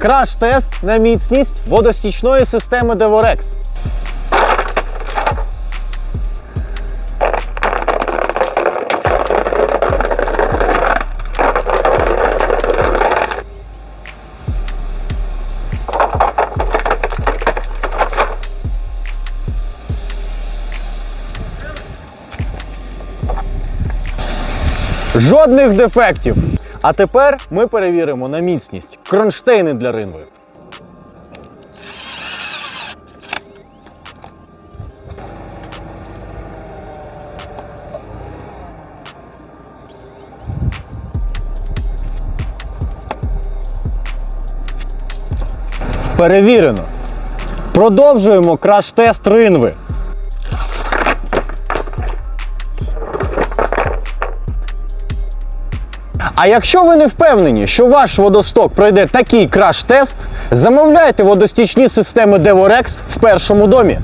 Краш-тест на міцність водостічної системи Devorex. Жодних дефектів. А тепер ми перевіримо на міцність кронштейни для ринви. Перевірено. Продовжуємо краш-тест ринви. А якщо ви не впевнені, що ваш водосток пройде такий краш-тест, замовляйте водостічні системи Devorex в першому домі.